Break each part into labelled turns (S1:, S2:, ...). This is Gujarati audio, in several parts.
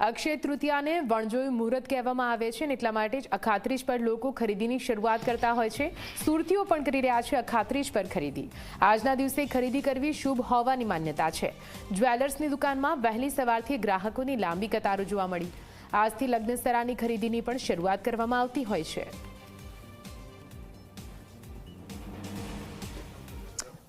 S1: અક્ષય તૃતીયાને વણજોઈ મુહૂર્ત કહેવામાં આવે છે અને એટલા માટે જ અખાત્રીજ પર લોકો ખરીદીની શરૂઆત કરતા હોય છે. સુરતીઓ પણ કરી રહ્યા છે અખાત્રીજ પર ખરીદી. આજના દિવસે ખરીદી કરવી શુભ હોવાની માન્યતા છે. જ્વેલર્સની દુકાનમાં વહેલી સવારથી ગ્રાહકોની લાંબી કતારો જોવા મળી. આજથી લગ્નસ્તરાની ખરીદીની પણ શરૂઆત કરવામાં આવતી હોય છે.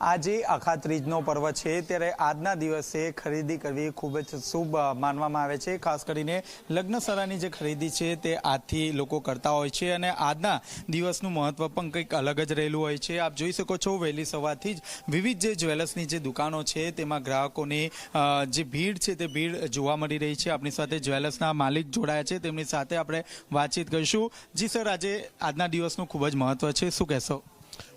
S2: આજે અખાત્રીજનો પર્વ છે ત્યારે આજના દિવસે ખરીદી કરવી ખૂબ જ શુભ માનવામાં આવે છે. ખાસ કરીને લગ્ન સરાની જે ખરીદી છે તે આજથી લોકો કરતા હોય છે અને આજના દિવસનું મહત્વ પણ કંઈક અલગ જ રહેલું હોય છે. આપ જોઈ શકો છો વહેલી સવારથી જ વિવિધ જે જ્વેલર્સની જે દુકાનો છે તેમાં ગ્રાહકોની જે ભીડ છે તે ભીડ જોવા મળી રહી છે. આપણી સાથે જ્વેલર્સના માલિક જોડાયા છે. તેમની સાથે આપણે વાતચીત કરીશું. જી સર, આજે આજના દિવસનું ખૂબ જ મહત્વ છે. શું કહેશો?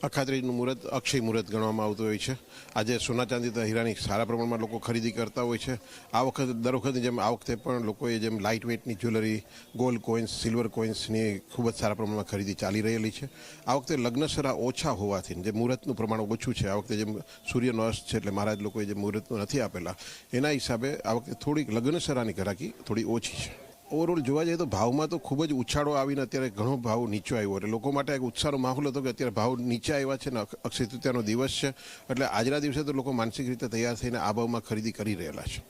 S3: અખાત્રીજનું મુહૂર્ત અક્ષય મુહૂર્ત ગણવામાં આવતું હોય છે. આજે સોના ચાંદી તથા હીરાની સારા પ્રમાણમાં લોકો ખરીદી કરતા હોય છે. આ વખતે, દર વખતની જેમ આ વખતે પણ લોકોએ જેમ લાઇટ વેઇટની જ્વેલરી ગોલ્ડ કોઇન્સ સિલ્વર કોઇન્સની ખૂબ જ સારા પ્રમાણમાં ખરીદી ચાલી રહેલી છે. આ વખતે લગ્નસરા ઓછા હોવાથી, જે મુહૂર્તનું પ્રમાણ ઓછું છે, આ વખતે જેમ સૂર્યનો અસ્ત છે એટલે મહારાજ લોકોએ જે મુહૂર્તનું નથી આપેલા, એના હિસાબે આ વખતે થોડીક લગ્નસરાની ઘરાકી થોડી ઓછી છે. ઓવરઓલ જોવા જઈએ તો ભાવમાં તો ખૂબ જ ઉછાળો આવીને અત્યારે ઘણો ભાવ નીચો આવ્યો. એટલે લોકો માટે એક ઉત્સાહનો માહોલ હતો કે અત્યારે ભાવ નીચે આવ્યા છે ને અક્ષ- અક્ષય દિવસ છે. એટલે આજના દિવસે તો લોકો માનસિક રીતે તૈયાર થઈને આ ભાવમાં ખરીદી કરી રહેલા છે.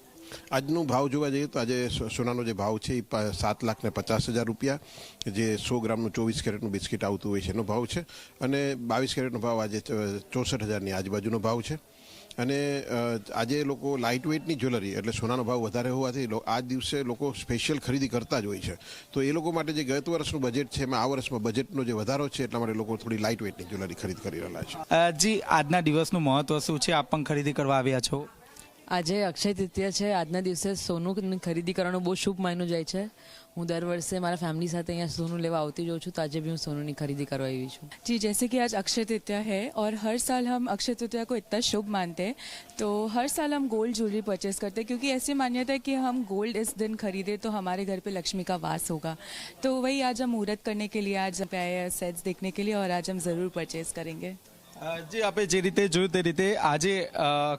S3: આજનો ભાવ જોવા જઈએ તો આજે સોનાનો જે ભાવ છે એ સાત લાખ ને પચાસ હજાર રૂપિયા. જે સો ગ્રામનું ચોવીસ કેરેટનું બિસ્કિટ આવતું હોય છે એનો ભાવ છે. અને બાવીસ કેરેટનો ભાવ આજે ચોસઠ હજારની આજુબાજુનો ભાવ છે. અને આજે લોકો લાઇટ વેઇટની જ્વેલરી એટલે સોનાનો ભાવ વધારે હોવાથી આ દિવસે લોકો સ્પેશિયલ ખરીદી કરતા જ હોય છે. તો એ લોકો માટે જે ગત વર્ષનું બજેટ છે, એમાં આ વર્ષમાં બજેટનો જે વધારો છે, એટલા માટે લોકો થોડી લાઇટ વેઇટની જ્વેલરી ખરીદ કરી રહેલા છે.
S2: જી, આજના દિવસનું મહત્વ શું છે? આપ પણ ખરીદી કરવા આવ્યા છો?
S4: આજે અક્ષય તૃતીયા છે આજના દિવસે સોનું ખરીદી કરવાનો બહુ શુભ માન્યો જાય છે હું દર વર્ષે મારા ફેમિલી સાથે અહીંયા સોનું લેવા આવતી જાઉં છું તો આજે બી હું સોનુની ખરીદી કરવા આવી છું
S5: जी जैसे कि आज अक्षय तृतीया है और हर साल हम अक्षय तृतीया को इतना शुभ मानते हैं तो हर साल हम गोल्ड ज्वेलरी परचेज करते हैं क्योंकि ऐसी मान्यता है कि हम गोल्ड इस दिन खरीदे तो हमारे घर पे लक्ष्मी का वास होगा तो वही आज हम मुहूर्त करने के लिए आज पे आए हैं सेट्स देखने के लिए और आज हम ज़रूर परचेज करेंगे
S2: અ, જી આપણે જે રીતે જોયું તે રીતે આજે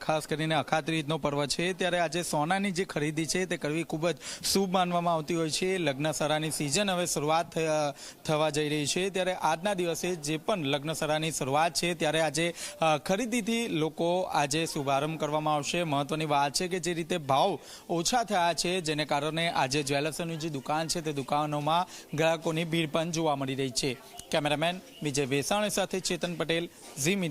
S2: ખાસ કરીને અખાત્રીજનો પર્વ છે, ત્યારે આજે સોનાની જે ખરીદી છે તે કરવી ખૂબ જ શુભ માનવામાં આવતી હોય છે. લગ્નસરાની સિઝન હવે શરૂઆત થવા જઈ રહી છે. ત્યારે આજના દિવસે જે પણ લગ્નસરાની શરૂઆત છે, ત્યારે આજે ખરીદીથી લોકો આજે શુભારંભ કરવામાં આવશે. મહત્વની વાત છે કે જે રીતે ભાવ ઓછા થયા છે, જેને કારણે આજે જ્વેલર્સની જે દુકાન છે, તે દુકાનોમાં ગ્રાહકોની ભીડ પણ જોવા મળી રહી છે. કેમેરામેન વિજય વેસાણી સાથે ચેતન પટેલ